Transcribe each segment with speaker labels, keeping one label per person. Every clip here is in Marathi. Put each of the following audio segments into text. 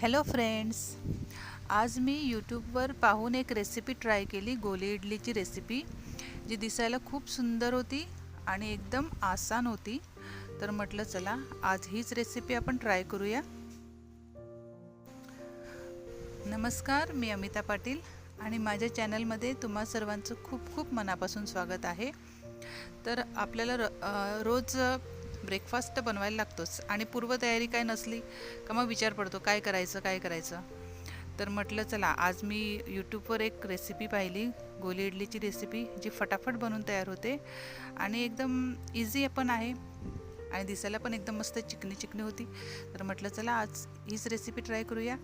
Speaker 1: हॅलो फ्रेंड्स आज मी यूट्यूबवर पाहून एक रेसिपी ट्राय केली गोली इडलीची रेसिपी जी दिसायला खूप सुंदर होती आणि एकदम आसान होती. तर म्हटलं चला आज हीच रेसिपी आपण ट्राय करूया. नमस्कार मी अमिता पाटील आणि माझ्या चॅनलमध्ये तुम्हा सर्वांचं खूप खूप मनापासून स्वागत आहे. तर आपल्याला र रोज ब्रेकफास्ट तर बनवायला लागतोच. आणि पूर्वतयारी काय नसली का मग विचार पडतो काय करायचं काय करायचं? तर म्हटलं चला आज मी यूट्यूबवर एक रेसिपी पाहिली गोली इडलीची रेसिपी जी फटाफट बनवून तयार होते. आणि एकदम इझी पण आहे आणि दिसायला पण एकदम मस्त चिकनी चिकनी होती. तर म्हटलं चला आज हीच रेसिपी ट्राय करूया.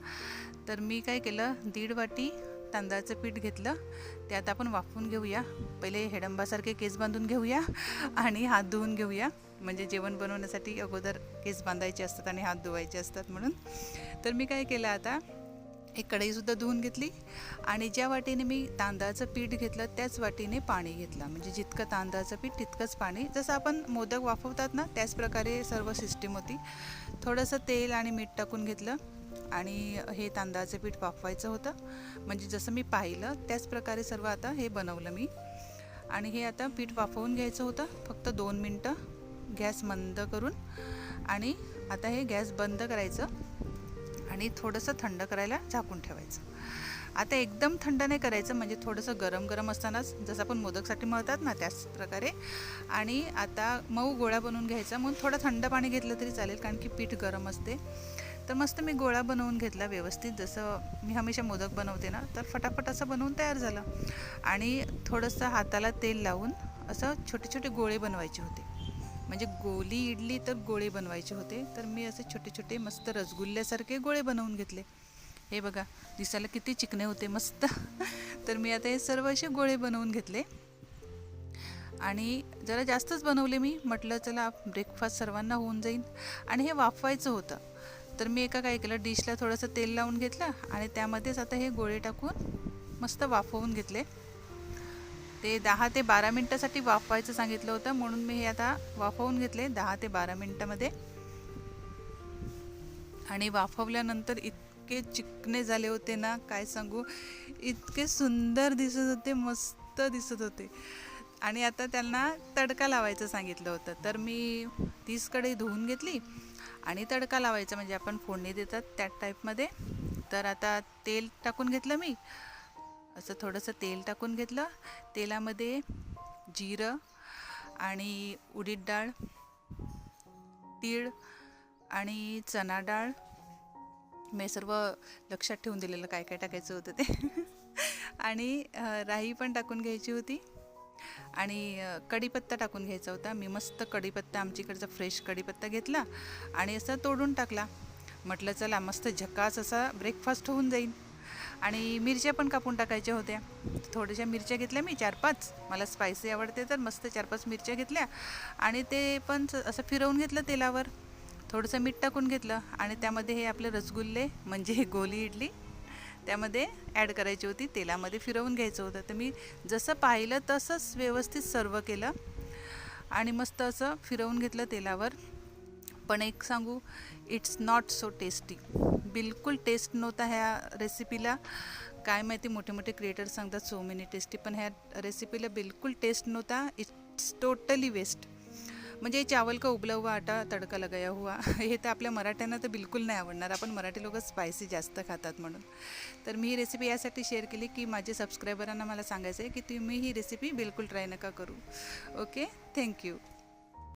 Speaker 1: तर मी काय केलं दीड वाटी तांदळाचं पीठ घेतलं. ते आता आपण वाफवून घेऊया. पहिले हेडंबासारखे केस बांधून घेऊया आणि हात धुवून घेऊया. म्हणजे जेवण बनवण्यासाठी अगोदर केस बांधायचे असतात आणि हात धुवायचे असतात म्हणून. तर मी काय केलं आता? एक कढईसुद्धा धुवून घेतली आणि ज्या वाटीने मी तांदळाचं पीठ घेतलं त्याच वाटीने पाणी घेतलं. म्हणजे जितकं तांदळाचं पीठ तितकंच पाणी. जसं आपण मोदक वाफवतात ना त्याचप्रकारे सर्व सिस्टीम होती. थोडंसं तेल आणि मीठ टाकून घेतलं. आणि हे तांदळाचं पीठ वाफवायचं होतं. म्हणजे जसं मी पाहिलं त्याच प्रकारे सर्व आता हे बनवलं मी. आणि हे आता पीठ वाफवून घ्यायचं होतं. फक्त दोन मिनटं गॅस मंद करून. आणि आता हे गॅस बंद करायचं. आणि थोडंसं थंड करायला झाकून ठेवायचं. आता एकदम थंड नाही करायचं म्हणजे थोडंसं गरम गरम असतानाच जसं आपण मोदकसाठी मळतात ना त्याच प्रकारे. आणि आता मऊ गोळा बनवून घ्यायचा. म्हणून थोडं थंड पाणी घेतलं तरी चालेल कारण की पीठ गरम असते. तर मस्त मी गोळा बनवून घेतला व्यवस्थित. जसं मी हमेशा मोदक बनवते ना तर फटाफट असं बनवून तयार झालं. आणि थोडंसं हाताला तेल लावून असं छोटे छोटे गोळे बनवायचे होते. म्हणजे गोली इडली तर गोळे बनवायचे होते तर मी असे छोटे छोटे मस्त रसगुल्ल्यासारखे गोळे बनवून घेतले. हे बघा दिसायला किती चिकने होते मस्त. तर मी आता हे सर्व असे गोळे बनवून घेतले. आणि जरा जास्तच बनवले मी म्हटलं चला ब्रेकफास्ट सर्वांना होऊन जाईल. आणि हे वाफवायचं होतं. तर मी एका काय केलं डिशला थोडंसं तेल लावून घेतलं आणि त्यामध्येच आता हे गोळे टाकून मस्त वाफवून घेतले. ते दहा ते बारा मिनटासाठी वाफवायचं सांगितलं होतं म्हणून मी हे आता वाफवून घेतले दहा ते बारा मिनटामध्ये. आणि वाफवल्यानंतर इतके चिकणे झाले होते ना काय सांगू इतके सुंदर दिसत होते मस्त दिसत होते. आणि आता त्यांना तडका लावायचं सांगितलं होतं. तर मी तीस कढई धुवून घेतली. आणि तडका लावायचा म्हणजे आपण फोडणी देतात त्या टाईपमध्ये तर आता तेल टाकून घेतलं मी. असं थोडंसं तेल टाकून घेतलं. तेलामध्ये जिरं आणि उडीद डाळ तीळ आणि चणा डाळ. मी सर्व लक्षात ठेवून दिलेलं काय काय टाकायचं होतं ते. आणि राई पण टाकून घ्यायची होती. आणि कढीपत्ता टाकून घ्यायचा होता. मी मस्त कढीपत्ता आमच्याकडचा फ्रेश कढीपत्ता घेतला आणि असं तोडून टाकला. म्हटलं चला मस्त झकास असा ब्रेकफास्ट होऊन जाईल आणि मिरच्या पण कापून टाकायच्या होत्या. थोड्याशा मिरच्या घेतल्या मी चार पाच मला स्पायसी आवडते तर मस्त चार पाच मिरच्या घेतल्या. आणि ते पण असं फिरवून घेतलं तेलावर. थोडंसं मीठ टाकून घेतलं आणि त्यामध्ये हे आपले रसगुल्ले म्हणजे गोली इडली त्यामध्ये ॲड करायची होती तेलामध्ये फिरवून घ्यायचं होतं. तर मी जसं पाहिलं तसंच व्यवस्थित सर्व केलं. आणि मस्त असं फिरवून घेतलं तेलावर. पण एक सांगू इट्स नॉट सो टेस्टी बिलकुल टेस्ट नव्हता ह्या रेसिपीला काय माहिती मोठे मोठे क्रिएटर सांगतात सो मेनी टेस्टी पण ह्या रेसिपीला बिलकुल टेस्ट नव्हता. इट्स टोटली वेस्ट म्हणजे चावल का उबला हुआ आटा तडका लगाया हुआ हे तर आपल्या मराठ्यांना तर बिलकुल नाही आवडणार. आपण मराठी लोक स्पायसी जास्त खातात म्हणून. तर मी ही रेसिपी यासाठी शेअर केली की माझे सबस्क्रायबरांना मला सांगायचं आहे की तुम्ही ही रेसिपी बिलकुल ट्राय नका करू. Okay thank you